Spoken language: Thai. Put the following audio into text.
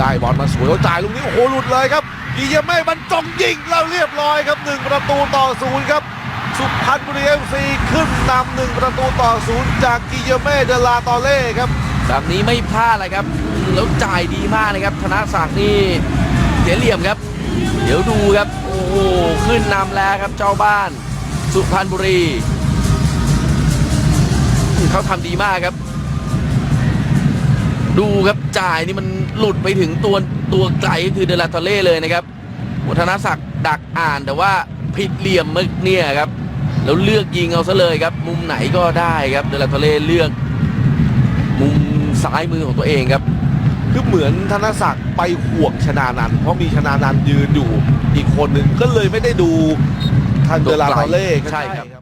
ได้บอลมาสวยจ่ายลูกนี้โอ้โหหลุดเลยครับกิเยเม่บรรจงยิงแล้วเรียบร้อยครับหนึ่งประตูต่อศูนย์ครับ สุพรรณบุรีเอฟซีขึ้นนำหนึ่งประตูต่อศูนย์จากกิเยเม่เดลาตอเล่ครับแบบนี้ไม่พลาดเลยครับ แล้วจ่ายดีมากนะครับ ธนศักดิ์นี่เสียเหลี่ยมครับ เดี๋ยวดูครับ โอ้โหขึ้นนำแล้วครับเจ้าบ้าน สุพรรณบุรีเขาทำดีมากครับ ดูครับจ่ายนี่มันหลุดไปถึงตัวตัวไกลก็คือเดลาตอเล่เลยนะครับโอ้ธนศักดิ์ดักอ่านแต่ว่าผิดเหลี่ยมเมื่อเนี่ยครับแล้วเลือกยิงเอาซะเลยครับ มุมไหนก็ได้ครับเดลาตอเล่เลือก มุมซ้ายมือของตัวเองครับ คือเหมือนธนศักดิ์ไปห่วงชนานันท์เพราะมีชนานันท์ยืนอยู่อีกคนหนึ่งก็เลยไม่ได้ดูทางเดลาตอเล่ใช่ครับ